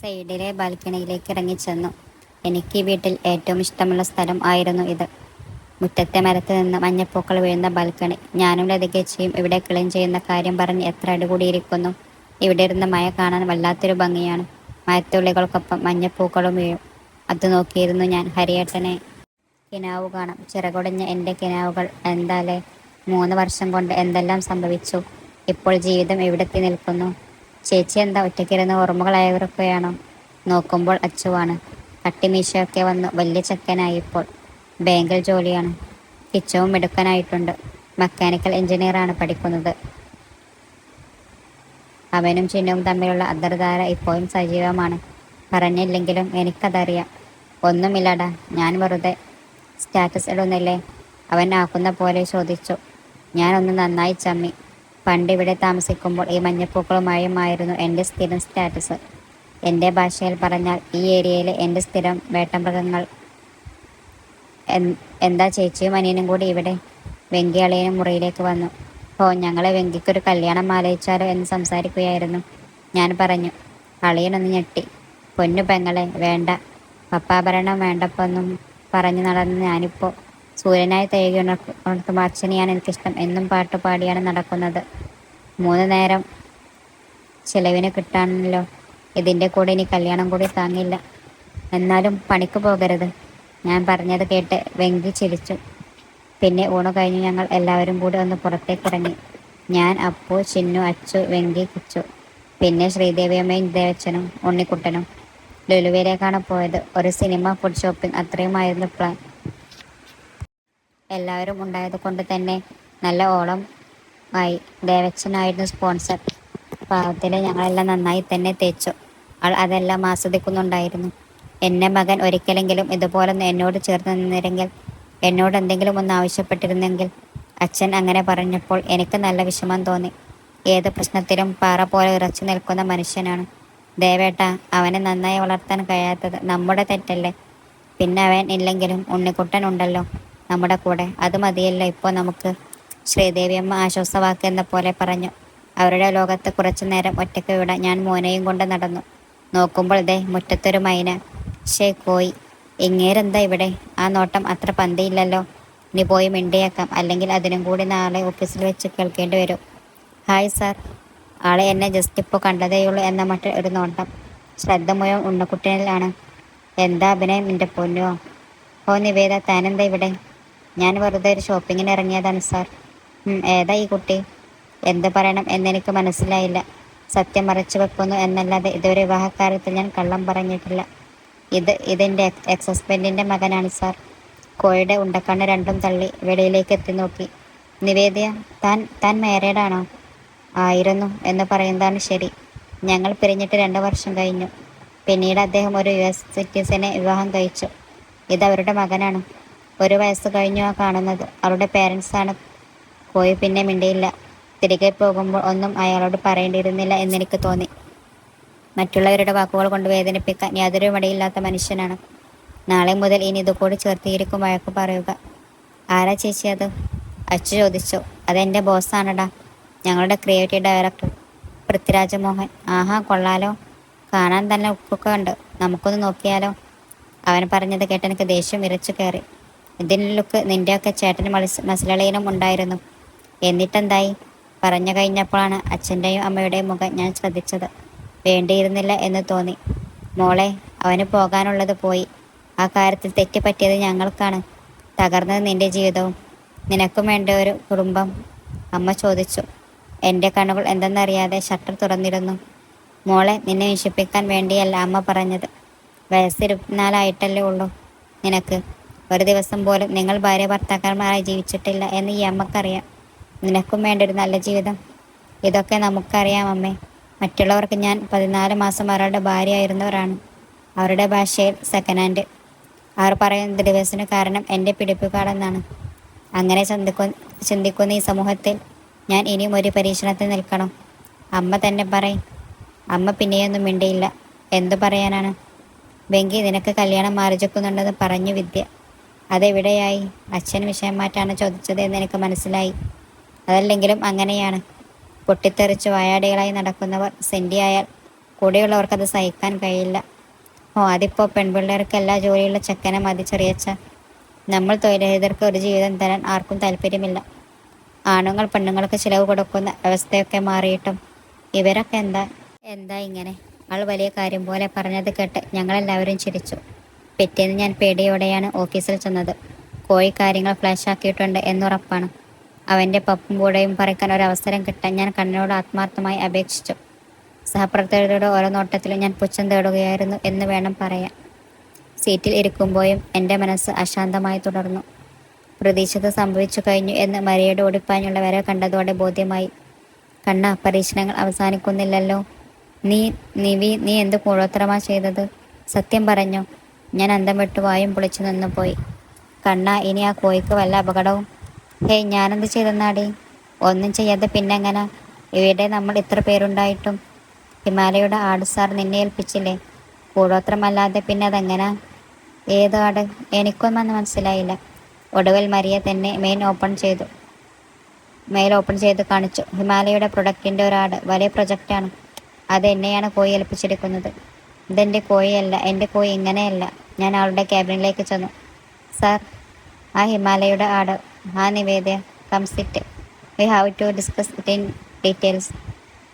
സൈഡിലെ ബാൽക്കണിയിലേക്ക് ഇറങ്ങിച്ചെന്നു. എനിക്ക് വീട്ടിൽ ഏറ്റവും ഇഷ്ടമുള്ള സ്ഥലം ആയിരുന്നു ഇത്. മുറ്റത്തെ മരത്ത് നിന്ന് മഞ്ഞപ്പൂക്കൾ വീഴുന്ന ബാൽക്കണി. ഞാനും ലതികച്ചയും ഇവിടെ ക്ലീൻ ചെയ്യുന്ന കാര്യം പറഞ്ഞ് എത്ര അടികൂടിയിരിക്കുന്നു. ഇവിടെ ഇരുന്ന് മഴ കാണാൻ വല്ലാത്തൊരു ഭംഗിയാണ്. മരത്തുള്ളികൾക്കൊപ്പം മഞ്ഞപ്പൂക്കളും വീഴും. അത് നോക്കിയിരുന്നു ഞാൻ. ഹരിയേട്ടനെ കിനാവ് കാണാം. ചിറകൊടിഞ്ഞ എന്റെ കിനാവുകൾ എന്താലേ? മൂന്ന് വർഷം കൊണ്ട് എന്തെല്ലാം സംഭവിച്ചു? ഇപ്പോൾ ജീവിതം എവിടെത്തി നിൽക്കുന്നു? ചേച്ചി എന്താ ഒറ്റയ്ക്കിരുന്ന് ഓർമ്മകളായവരൊക്കെയാണോ നോക്കുമ്പോൾ അച്ചുവാണ്. കട്ടിമീശയൊക്കെ വന്നു. വലിയ ചെക്കനായിപ്പോൾ. ബാങ്കിൽ ജോലിയാണ്. കിച്ചവും മിടുക്കനായിട്ടുണ്ട്. മെക്കാനിക്കൽ എഞ്ചിനീയറാണ് പഠിക്കുന്നത്. അവനും ചിഹ്നവും തമ്മിലുള്ള അന്തർധാര ഇപ്പോഴും സജീവമാണ്. പറഞ്ഞില്ലെങ്കിലും എനിക്കതറിയാം. ഒന്നുമില്ലടാ. ഞാൻ വെറുതെ സ്റ്റാറ്റസ് ഇടുന്നില്ലേ? അവൻ ആക്കുന്ന പോലെ ചോദിച്ചു. ഞാനൊന്ന് നന്നായി ചമ്മി. പണ്ട് ഇവിടെ താമസിക്കുമ്പോൾ ഈ മഞ്ഞപ്പൂക്കളുമായുമായിരുന്നു എന്റെ സ്ഥിരം സ്റ്റാറ്റസ്. എന്റെ ഭാഷയിൽ പറഞ്ഞാൽ ഈ ഏരിയയിലെ എന്റെ സ്ഥിരം വേട്ടമൃഗങ്ങൾ. എന്താ ചേച്ചിയും അനിയനും കൂടി ഇവിടെ? വെങ്കി മുറിയിലേക്ക് വന്നു. ഓ ഞങ്ങളെ വെങ്കിക്കൊരു കല്യാണം ആലോചിച്ചാലോ എന്ന് സംസാരിക്കുകയായിരുന്നു. ഞാൻ പറഞ്ഞു അളിയനൊന്ന് ഞെട്ടി. പൊന്നു പെങ്ങളെ വേണ്ട. പപ്പാഭരണം വേണ്ടപ്പൊന്നും പറഞ്ഞു നടന്ന് ഞാനിപ്പോൾ സൂര്യനായി തേകി ഉണർത്തുമ്പോൾ അച്ഛനെയാണ് എനിക്കിഷ്ടം. എന്നും പാട്ടുപാടിയാണ് നടക്കുന്നത്. മൂന്ന് നേരം ചിലവിന് കിട്ടാണല്ലോ. ഇതിന്റെ കൂടെ ഇനി കല്യാണം കൂടി താങ്ങില്ല. എന്നാലും പണിക്ക് പോകരുത്. ഞാൻ പറഞ്ഞത് കേട്ട് വെങ്കി ചിരിച്ചു. പിന്നെ ഊണ് കഴിഞ്ഞ് ഞങ്ങൾ എല്ലാവരും കൂടി ഒന്ന് പുറത്തേക്ക് ഇറങ്ങി. ഞാൻ അപ്പു ചിന്നു അച്ചു വെങ്കി കിച്ചു. പിന്നെ ശ്രീദേവിയമ്മയും ദേവച്ചനും ഉണ്ണിക്കുട്ടനും. ലുലുവിലേക്കാണ് പോയത്. ഒരു സിനിമ ഫുഡ് ഷോപ്പിംഗ് അത്രയുമായിരുന്നു പ്ലാൻ. എല്ലാവരും ഉണ്ടായത് കൊണ്ട് തന്നെ നല്ല ഓളം ആയി. ദേവച്ചനായിരുന്നു സ്പോൺസർ പാവത്തിൽ ഞങ്ങളെല്ലാം നന്നായി തന്നെ തേച്ചു. ആൾ അതെല്ലാം ആസ്വദിക്കുന്നുണ്ടായിരുന്നു. എന്നെ മകൻ ഒരിക്കലെങ്കിലും ഇതുപോലെ എന്നോട് ചേർന്ന് നിന്നിരുന്നെങ്കിൽ എന്നോട് എന്തെങ്കിലും ഒന്ന് ആവശ്യപ്പെട്ടിരുന്നെങ്കിൽ അച്ഛൻ അങ്ങനെ പറഞ്ഞപ്പോൾ എനിക്ക് നല്ല വിഷമം തോന്നി. ഏത് പ്രശ്നത്തിലും പാറ പോലെ ഇറച്ചു നിൽക്കുന്ന മനുഷ്യനാണ്. ദേവേട്ട അവനെ നന്നായി വളർത്താൻ കഴിയാത്തത് നമ്മുടെ തെറ്റല്ലേ? പിന്നെ അവൻ ഇല്ലെങ്കിലും ഉണ്ണിക്കുട്ടൻ ഉണ്ടല്ലോ നമ്മുടെ കൂടെ. അത് മതിയല്ലോ ഇപ്പോൾ നമുക്ക്. ശ്രീദേവിയമ്മ ആശ്വാസവാക്ക് എന്ന പോലെ പറഞ്ഞു. അവരുടെ ലോകത്ത് കുറച്ചു നേരം ഒറ്റയ്ക്ക് വിടാൻ ഞാൻ മോനെയും കൊണ്ട് നടന്നു. നോക്കുമ്പോൾ ദേ മുറ്റത്തൊരു മൈന. ഷേ കോയി എങ്ങേരെന്താ ഇവിടെ? ആ നോട്ടം അത്ര പന്തിയില്ലല്ലോ. ഇനി പോയി മിണ്ടിയാക്കാം. അല്ലെങ്കിൽ അതിനും കൂടി നാളെ ഓഫീസിൽ വെച്ച് കേൾക്കേണ്ടി വരും. Hi sir. ആളെ എന്നെ ജസ്റ്റ് ഇപ്പോൾ കണ്ടതേയുള്ളൂ എന്ന മട്ടിൽ ഒരു നോട്ടം. ശ്രദ്ധ മുഴുവൻ ഉണ്ണക്കുട്ടനിലാണ്. എന്താ അഭിനയം എന്റെ പൊന്നോ? ഓ നിവേദ താനെന്താ ഇവിടെ? ഞാൻ വെറുതെ ഒരു ഷോപ്പിങ്ങിന് ഇറങ്ങിയതാണ് സാർ. ഏതാ ഈ കുട്ടി? എന്ത് പറയണം എന്നെനിക്ക് മനസ്സിലായില്ല. സത്യം മറച്ചു വെക്കുന്നു എന്നല്ലാതെ ഇതുവരെ വിവാഹക്കാര്യത്തിൽ ഞാൻ കള്ളം പറഞ്ഞിട്ടില്ല. ഇത് ഇതെന്റെ എക്സ് ഹസ്ബൻഡിന്റെ മകനാണ് സാർ. കോയുടെ ഉണ്ടക്കണ്ണ് രണ്ടും തള്ളി വെളിയിലേക്ക് എത്തി നോക്കി. നിവേദ്യ താൻ താൻ മാരീഡാണോ ആയിരുന്നു എന്ന് പറയുന്നതാണ് ശരി. ഞങ്ങൾ പിരിഞ്ഞിട്ട് രണ്ട് വർഷം കഴിഞ്ഞു. പിന്നീട് അദ്ദേഹം ഒരു യു എസ് സിറ്റിസനെ വിവാഹം കഴിച്ചു. ഇത് അവരുടെ മകനാണ്. ഒരു വയസ്സ് കഴിഞ്ഞു ആ കാണുന്നത്. അവരുടെ പേരൻസാണ് പോയി പിന്നെ മിണ്ടിയില്ല. തിരികെ പോകുമ്പോൾ ഒന്നും അയാളോട് പറയേണ്ടിയിരുന്നില്ല എന്നെനിക്ക് തോന്നി. മറ്റുള്ളവരുടെ വാക്കുകൾ കൊണ്ട് വേദനിപ്പിക്കാൻ യാതൊരു മടിയില്ലാത്ത മനുഷ്യനാണ്. നാളെ മുതൽ ഇനി ഇതുകൂടി ചേർത്തിയിരിക്കും വഴക്ക് പറയുക. ആരാ ചേച്ചി അത്? അച്ചു ചോദിച്ചു. അതെന്റെ ബോസാണടാ. ഞങ്ങളുടെ ക്രിയേറ്റീവ് ഡയറക്ടർ പൃഥ്വിരാജ മോഹൻ. ആഹാ കൊള്ളാലോ. കാണാൻ തന്നെ ഉപ്പൊക്കെ ഉണ്ട്. നമുക്കൊന്ന് നോക്കിയാലോ? അവൻ പറഞ്ഞത് കേട്ട് എനിക്ക് ദേഷ്യം ഇരച്ചു കയറി. ലുക്ക് നിന്റെയൊക്കെ ചേട്ടനും മത്സ മസിലളിയനും ഉണ്ടായിരുന്നു. എന്നിട്ടെന്തായി? പറഞ്ഞു കഴിഞ്ഞപ്പോഴാണ് അച്ഛന്റെയും അമ്മയുടെയും മുഖം ഞാൻ ശ്രദ്ധിച്ചത്. വേണ്ടിയിരുന്നില്ല എന്ന് തോന്നി. മോളെ അവന് പോകാനുള്ളത് പോയി. ആ കാര്യത്തിൽ തെറ്റുപറ്റിയത് ഞങ്ങൾക്കാണ്. തകർന്നത് നിന്റെ ജീവിതവും. നിനക്കും വേണ്ട ഒരു കുടുംബം. അമ്മ ചോദിച്ചു. എന്റെ കണ്ണുകൾ എന്തെന്നറിയാതെ ഷട്ടർ തുറന്നിരുന്നു. മോളെ നിന്നെ വിശപ്പിക്കാൻ വേണ്ടിയല്ല അമ്മ പറഞ്ഞത്. വയസ്സിരുപത്തിനാലായിട്ടല്ലേ ഉള്ളൂ നിനക്ക്. ഒരു ദിവസം പോലും നിങ്ങൾ ഭാര്യ ഭർത്താക്കന്മാരായി ജീവിച്ചിട്ടില്ല എന്ന് ഈ അമ്മക്കറിയാം. നിനക്കും വേണ്ട ഒരു നല്ല ജീവിതം. ഇതൊക്കെ നമുക്കറിയാം അമ്മേ. മറ്റുള്ളവർക്ക് ഞാൻ പതിനാല് മാസം ഒരാളുടെ ഭാര്യയായിരുന്നവരാണ് അവരുടെ ഭാഷയിൽ സെക്കൻഡ് ഹാൻഡ് അവർ പറയുന്നത് ഡിവേഴ്സിന് കാരണം എന്റെ പിടിപ്പുകാടെന്നാണ്. അങ്ങനെ ചിന്തിക്കു ചിന്തിക്കുന്ന ഈ സമൂഹത്തിൽ ഞാൻ ഇനിയും ഒരു പരീക്ഷണത്തിൽ നിൽക്കണം. അമ്മ തന്നെ പറയും അമ്മ പിന്നെയൊന്നും മിണ്ടിയില്ല. എന്തു പറയാനാണ്? വെങ്കി നിനക്ക് കല്യാണം മാറിച്ചെക്കുന്നുണ്ടെന്ന് പറഞ്ഞു വിദ്യ അതെവിടെയായി? അച്ഛൻ വിഷയം മാറ്റാണ് ചോദിച്ചത് എന്ന് എനിക്ക് മനസ്സിലായി. അതല്ലെങ്കിലും അങ്ങനെയാണ്. പൊട്ടിത്തെറിച്ച് വായാടികളായി നടക്കുന്നവർ സെന്റിയായാൽ കൂടെയുള്ളവർക്കത് സഹിക്കാൻ കഴിയില്ല. ഓ അതിപ്പോൾ പെൺപിള്ളേർക്ക് എല്ലാ ജോലിയുള്ള ചെക്കനെ മതി ചെറിയച്ച നമ്മൾ തൊഴിലരഹിതർക്ക് ഒരു ജീവിതം തരാൻ ആർക്കും താല്പര്യമില്ല. ആണുങ്ങൾ പെണ്ണുങ്ങൾക്ക് ചിലവ് കൊടുക്കുന്ന അവസ്ഥയൊക്കെ മാറിയിട്ടും. ഇവരൊക്കെ എന്താ? എന്താ ഇങ്ങനെ? ആൾ വലിയ കാര്യം പോലെ പറഞ്ഞത് കേട്ട് ഞങ്ങളെല്ലാവരും ചിരിച്ചു. പിറ്റേന്ന് ഞാൻ പേടിയോടെയാണ് ഓഫീസിൽ ചെന്നത്. കോഴി കാര്യങ്ങൾ ഫ്ലാഷ് ആക്കിയിട്ടുണ്ട് എന്നുറപ്പാണ്. അവന്റെ പപ്പും കൂടെയും പറിക്കാൻ ഒരു അവസരം കിട്ടാൻ ഞാൻ കണ്ണനോട് ആത്മാർത്ഥമായി അപേക്ഷിച്ചു. സഹപ്രവർത്തകരുടെ ഓരോ നോട്ടത്തിലും ഞാൻ പുച്ഛം തേടുകയായിരുന്നു എന്ന് വേണം പറയാൻ. സീറ്റിൽ ഇരിക്കുമ്പോഴും എന്റെ മനസ്സ് അശാന്തമായി തുടർന്നു. പ്രതീക്ഷത സംഭവിച്ചു കഴിഞ്ഞു എന്ന് മരിയയുടെ ഓടിപ്പാഞ്ഞുള്ള വരെ കണ്ടതോടെ ബോധ്യമായി. കണ്ണ പരീക്ഷണങ്ങൾ അവസാനിക്കുന്നില്ലല്ലോ. നീ നിവി നീ എന്ത് കൂടോത്രമാ ചെയ്തത്? സത്യം പറഞ്ഞു? ഞാൻ അന്തം വിട്ടു വായും പൊളിച്ചു നിന്നു പോയി കണ്ണ ഇനി ആ കോയിക്ക് വല്ല അപകടവും ഹേയ് ഞാനെന്ത് ചെയ്തെന്നാടി? ഒന്നും ചെയ്യാതെ പിന്നെങ്ങനെ? ഇവിടെ നമ്മൾ ഇത്ര പേരുണ്ടായിട്ടും. ഹിമാലയുടെ ആട് സാർ നിന്നെ ഏൽപ്പിച്ചില്ലേ? കൂടോത്രമല്ലാതെ പിന്നെ അതെങ്ങനെ? ഏത് ആട്? എനിക്കൊന്നും മനസ്സിലായില്ല. ഒടുവിൽ മരിയ തന്നെ മെയിൻ ഓപ്പൺ ചെയ്തു. മെയിൽ ഓപ്പൺ ചെയ്ത് കാണിച്ചു. ഹിമാലയയുടെ പ്രൊഡക്റ്റിന്റെ ഒരാട് വലിയ പ്രൊജക്റ്റാണ് അത് എന്നെയാണ് കോയി ഏൽപ്പിച്ചിരിക്കുന്നത് ഇതെന്റെ കോയിയല്ല എന്റെ കോയി ഇങ്ങനെയല്ല. ഞാൻ അവളുടെ ക്യാബിനിലേക്ക് ചെന്നു. സാർ ആ ഹിമാലയയുടെ ആട് ആ Nivedya come sit we have to discuss it in details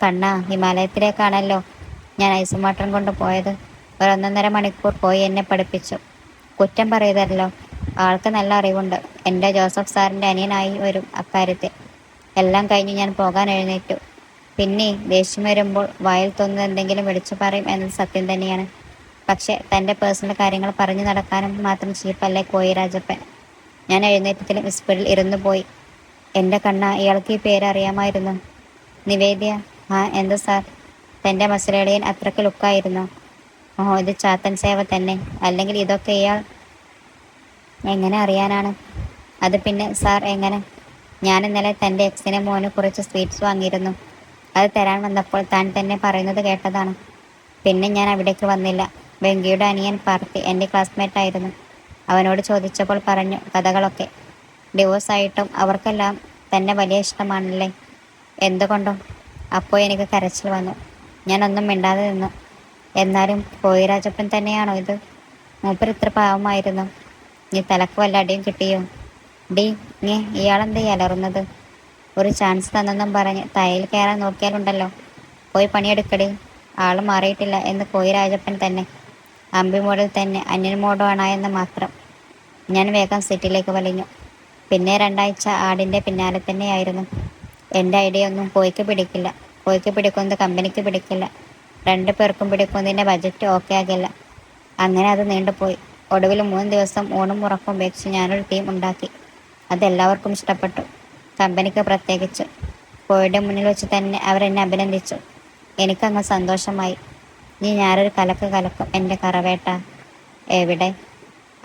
കണ്ണ ഹിമാലയത്തിലേക്കാണല്ലോ ഞാൻ ഐസുമാട്ടം കൊണ്ട് പോയത്. ഒരൊന്നൊന്നര മണിക്കൂർ പോയി എന്നെ പഠിപ്പിച്ചു. കുറ്റം പറയതല്ലോ ആൾക്ക് നല്ല അറിവുണ്ട്. എന്റെ ജോസഫ് സാറിന്റെ അനിയനായി വരും അക്കാര്യത്തിൽ. എല്ലാം കഴിഞ്ഞ് ഞാൻ പോകാൻ എഴുന്നേറ്റു. പിന്നെ ദേഷ്യം വരുമ്പോൾ വായിൽ തോന്നുന്നത് എന്തെങ്കിലും വിളിച്ചു പറയും എന്നത് സത്യം തന്നെയാണ്. പക്ഷേ തന്റെ പേഴ്സണൽ കാര്യങ്ങൾ പറഞ്ഞു നടക്കാനും മാത്രം ചീപ്പല്ലേ കോയി രാജപ്പൻ ഞാൻ എഴുന്നേറ്റത്തിലും വിസ്പറിൽ ഇരുന്നു പോയി. എന്റെ കണ്ണ ഇയാൾക്ക് ഈ പേരറിയാമായിരുന്നു നിവേദ്യ ആ എന്താ സാർ? തന്റെ മസലേളിയൻ അത്രയ്ക്ക് ലുക്കായിരുന്നു. ഓ ഇത് ചാത്തൻ സേവ തന്നെ. അല്ലെങ്കിൽ ഇതൊക്കെ ഇയാൾ എങ്ങനെ അറിയാനാണ്? അത് പിന്നെ സാർ എങ്ങനെ? ഞാൻ ഇന്നലെ തന്റെ എക്സിനെ മോനെ കുറച്ച് സ്വീറ്റ്സ് വാങ്ങിയിരുന്നു. അത് തരാൻ വന്നപ്പോൾ താൻ തന്നെ പറയുന്നത് കേട്ടതാണ്. പിന്നെ ഞാൻ അവിടേക്ക് വന്നില്ല. വെങ്കിയുടെ അനിയൻ പാർത്തി എന്റെ ക്ലാസ്മേറ്റ് ആയിരുന്നു. അവനോട് ചോദിച്ചപ്പോൾ പറഞ്ഞു കഥകളൊക്കെ ഡിവോഴ്സ് ആയിട്ടും അവർക്കെല്ലാം തന്നെ വലിയ ഇഷ്ടമാണല്ലേ? എന്തുകൊണ്ടോ? അപ്പോൾ എനിക്ക് കരച്ചിൽ വന്നു. ഞാനൊന്നും മിണ്ടാതെ നിന്നു. എന്നാലും കോയിരാജപ്പൻ തന്നെയാണോ ഇത്? മൂപ്പർ ഇത്ര പാവമായിരുന്നു. നീ തലക്ക് വല്ല അടിയും കിട്ടിയോ? ഡി നീ ഇയാളെന്ത് അലറുന്നത്? ഒരു ചാൻസ് തന്നെന്നും പറഞ്ഞ് തയ്യൽ കയറാൻ നോക്കിയാലുണ്ടല്ലോ. പോയി പണിയെടുക്കടി. ആൾ മാറിയിട്ടില്ല എന്ന് പോയി രാജപ്പൻ തന്നെ അമ്പി മോഡൽ തന്നെ അന്യൻ മോഡോണായെന്ന് മാത്രം. ഞാൻ വേഗം സിറ്റിയിലേക്ക് വലിഞ്ഞു. പിന്നെ രണ്ടാഴ്ച ആടിന്റെ പിന്നാലെ തന്നെയായിരുന്നു. എന്റെ ഐഡിയ ഒന്നും കോയ്ക്ക് പിടിക്കില്ല. കോയ്ക്ക് പിടിക്കുന്നത് കമ്പനിക്ക് പിടിക്കില്ല. രണ്ടു പേർക്കും പിടിക്കുന്നതിന്റെ ബജറ്റ് ഓക്കെ ആകില്ല. അങ്ങനെ അത് നീണ്ടുപോയി. ഒടുവിൽ മൂന്ന് ദിവസം ഊണും ഉറക്കം ഉപേക്ഷിച്ച് ഞാനൊരു ടീം ഉണ്ടാക്കി. അതെല്ലാവർക്കും ഇഷ്ടപ്പെട്ടു. കമ്പനിക്ക് പ്രത്യേകിച്ച്. കോഴിയുടെ മുന്നിൽ വെച്ച് തന്നെ അവരെന്നെ അഭിനന്ദിച്ചു. എനിക്കങ്ങ് സന്തോഷമായി. നീ ഞാനൊരു കലക്ക് കലക്കും. എന്റെ കറവേട്ട എവിടെ?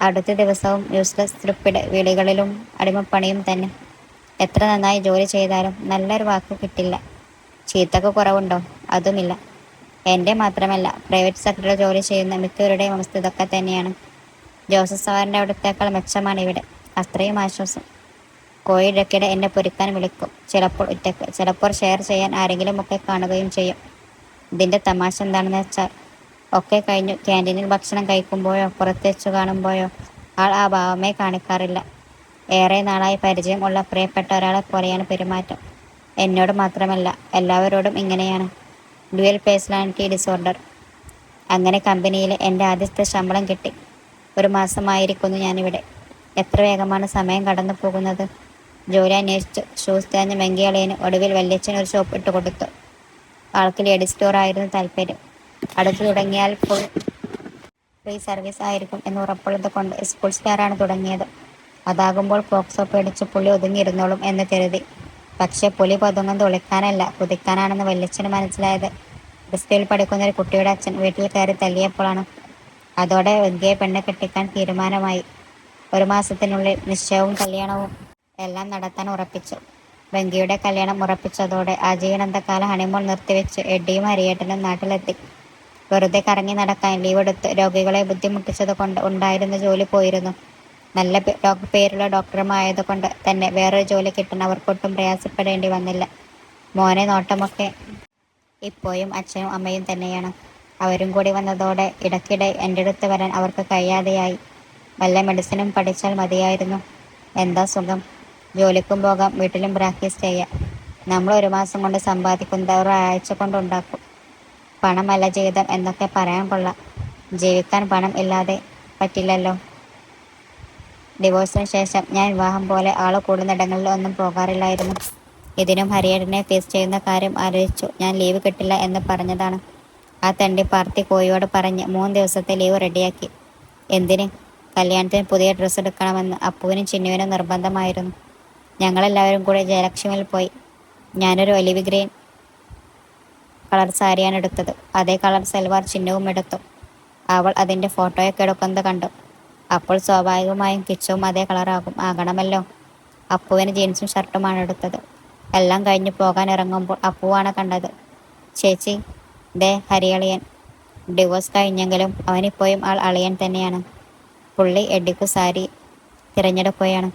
അടുത്ത ദിവസവും യൂസ്ലെസ് തൃപ്പിട വിളികളിലും അടിമപ്പണിയും തന്നെ. എത്ര നന്നായി ജോലി ചെയ്താലും നല്ലൊരു വാക്ക് കിട്ടില്ല. ചീത്തക്ക് കുറവുണ്ടോ? അതുമില്ല. എന്റെ മാത്രമല്ല പ്രൈവറ്റ് സെക്ടറിൽ ജോലി ചെയ്യുന്ന മിക്കവരുടെയും അവസ്ഥ ഇതൊക്കെ തന്നെയാണ്. ജോസഫ് സാറിന്റെ അവിടുത്തേക്കാൾ മെച്ചമാണ് ഇവിടെ. അത്രയും ആശ്വാസം. കോഴിയിടയ്ക്കിടെ എന്നെ പൊരുക്കാൻ വിളിക്കും. ചിലപ്പോൾ ഒറ്റയ്ക്ക് ചിലപ്പോൾ ഷെയർ ചെയ്യാൻ ആരെങ്കിലും ഒക്കെ കാണുകയും ചെയ്യും. ഇതിന്റെ തമാശ എന്താണെന്ന് വെച്ചാൽ ഒക്കെ കഴിഞ്ഞു. ക്യാന്റീനിൽ ഭക്ഷണം കഴിക്കുമ്പോഴോ പുറത്ത് വെച്ചു കാണുമ്പോഴോ ആൾ ആ ഭാവമേ കാണിക്കാറില്ല. ഏറെ നാളായി പരിചയമുള്ള പ്രിയപ്പെട്ട ഒരാളെ പോലെയാണ് പെരുമാറ്റം. എന്നോട് മാത്രമല്ല എല്ലാവരോടും ഇങ്ങനെയാണ്. Dual personality disorder. അങ്ങനെ കമ്പനിയിൽ എന്റെ ആദ്യത്തെ ശമ്പളം കിട്ടി. ഒരു മാസമായിരിക്കുന്നു ഞാനിവിടെ. എത്ര വേഗമാണ് സമയം കടന്നു പോകുന്നത് ജോലി അന്വേഷിച്ചു. ഷൂസ് തേഞ്ഞ മെങ്കിയളേന് ഒടുവിൽ വല്യച്ഛൻ ഒരു ഷോപ്പ് ഇട്ട് കൊടുത്തു ആൾക്ക് ലേഡി സ്റ്റോർ ആയിരുന്നു താല്പര്യം. അടുത്ത് തുടങ്ങിയാൽ ഫുൾ ഫ്രീ സർവീസ് ആയിരിക്കും എന്ന് ഉറപ്പുള്ളത് കൊണ്ട് സ്കൂൾ സ്റ്റാറാണ് തുടങ്ങിയത്. അതാകുമ്പോൾ പോക്സോ പേടിച്ച് പുള്ളി ഒതുങ്ങിയിരുന്നോളും എന്ന് കരുതി. പക്ഷെ പുലി പതുങ്ങും തുളിക്കാനല്ല കുതിക്കാനാണെന്ന് വല്യച്ഛന് മനസ്സിലായത്. ക്രിസ്ത്യയിൽ പഠിക്കുന്ന ഒരു കുട്ടിയുടെ അച്ഛൻ വീട്ടിൽ കയറി തല്ലിയപ്പോഴാണ്. അതോടെ വെങ്കിയെ പെണ്ണ് കെട്ടിക്കാൻ തീരുമാനമായി. ഒരു മാസത്തിനുള്ളിൽ നിശ്ചയവും കല്യാണവും എല്ലാം നടത്താൻ ഉറപ്പിച്ചു. വെങ്കിയുടെ കല്യാണം ഉറപ്പിച്ചതോടെ ആജീവനന്തകാല ഹണിമൂൺ നിർത്തിവെച്ച് എഡിയും ഹരിയേട്ടനും നാട്ടിലെത്തി. വെറുതെ കറങ്ങി നടക്കാൻ ലീവ് എടുത്ത് രോഗികളെ ബുദ്ധിമുട്ടിച്ചത് കൊണ്ട് ഉണ്ടായിരുന്ന ജോലി പോയിരുന്നു. നല്ല പേരുള്ള ഡോക്ടറുമായത് കൊണ്ട് തന്നെ വേറൊരു ജോലി കിട്ടാൻ അവർക്കൊട്ടും പ്രയാസപ്പെടേണ്ടി വന്നില്ല. മോനെ നോട്ടമൊക്കെ ഇപ്പോഴും അച്ഛനും അമ്മയും തന്നെയാണ്. അവരും കൂടി വന്നതോടെ ഇടയ്ക്കിടെ എന്റെ അടുത്ത് വരാൻ അവർക്ക് കഴിയാതെയായി. വല്ല മെഡിസിനും പഠിച്ചാൽ മതിയായിരുന്നു. എന്താ സുഖം? ജോലിക്കും പോകാം വീട്ടിലും പ്രാക്ടീസ് ചെയ്യാം. നമ്മൾ ഒരു മാസം കൊണ്ട് സമ്പാദിക്കുന്നത് ഒരാഴ്ച ആഴ്ച കൊണ്ടുണ്ടാക്കും പണമല്ല ജീവിതം എന്നൊക്കെ പറയാൻ കൊള്ളാം. ജീവിക്കാൻ പണം ഇല്ലാതെ പറ്റില്ലല്ലോ. ഡിവോഴ്സിന് ശേഷം ഞാൻ വിവാഹം പോലെ ആൾ കൂടുന്നിടങ്ങളിൽ ഒന്നും പോകാറില്ലായിരുന്നു. ഇതിനും ഹരിയേട്ടനെ ഫേസ് ചെയ്യുന്ന കാര്യം ആലോചിച്ചു. ഞാൻ ലീവ് കിട്ടില്ല എന്ന് പറഞ്ഞതാണ്. ആ തണ്ടി പാർട്ടി കോയിയോട് പറഞ്ഞ് മൂന്ന് ദിവസത്തെ ലീവ് റെഡിയാക്കി എന്തിന്? കല്യാണത്തിന് പുതിയ ഡ്രസ്സ് എടുക്കണമെന്ന് അപ്പുവിനും ചിന്നുവിനും നിർബന്ധമായിരുന്നു. ഞങ്ങളെല്ലാവരും കൂടെ ജയലക്ഷ്മിയിൽ പോയി. ഞാനൊരു ഒലിവ് ഗ്രീൻ കളർ സാരിയാണ് എടുത്തത്. അതേ കളർ സൽവാർ ചിഹ്നവും എടുത്തു. അവൾ അതിന്റെ ഫോട്ടോയൊക്കെ എടുക്കുന്നത് കണ്ടു. അപ്പോൾ സ്വാഭാവികമായും കിച്ചവും അതേ കളറാകും ആകണമല്ലോ. അപ്പുവിന് ജീൻസും ഷർട്ടുമാണ് എടുത്തത്. എല്ലാം കഴിഞ്ഞ് പോകാൻ ഇറങ്ങുമ്പോൾ അപ്പുവാണ് കണ്ടത്. ചേച്ചി ദേ ഹരിയളിയൻ. ഡിവോഴ്സ് കഴിഞ്ഞെങ്കിലും അവനിപ്പോഴും ആൾ അളിയൻ തന്നെയാണ്. പുള്ളി എഡിക്കു സാരി തിരഞ്ഞെടുക്കുകയാണ്.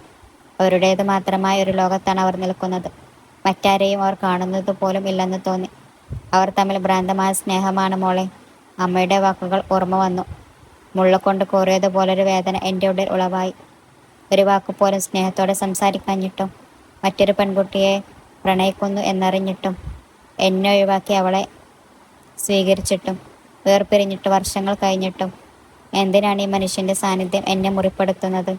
അവരുടേത് മാത്രമായ ഒരു ലോകത്താണ് അവർ നിൽക്കുന്നത്. മറ്റാരെയും അവർ കാണുന്നത് പോലും ഇല്ലെന്ന് തോന്നി. അവർ തമ്മിൽ ഭ്രാന്തമായ സ്നേഹമാണ് മോളെ. അമ്മയുടെ വാക്കുകൾ ഓർമ്മ വന്നു. മുള്ളക്കൊണ്ട് കോറിയതുപോലൊരു വേദന എന്റെ ഉള്ളിൽ ഉളവായി. ഒരു വാക്കുപോലും സ്നേഹത്തോടെ സംസാരിക്കാഞ്ഞിട്ടും മറ്റൊരു പെൺകുട്ടിയെ പ്രണയിക്കുന്നു എന്നറിഞ്ഞിട്ടും എന്നെ ഒഴിവാക്കി അവളെ സ്വീകരിച്ചിട്ടും വേർപിരിഞ്ഞിട്ട് വർഷങ്ങൾ കഴിഞ്ഞിട്ടും. എന്തിനാണ് ഈ മനുഷ്യന്റെ സാന്നിധ്യം എന്നെ മുറിപ്പെടുത്തുന്നത്?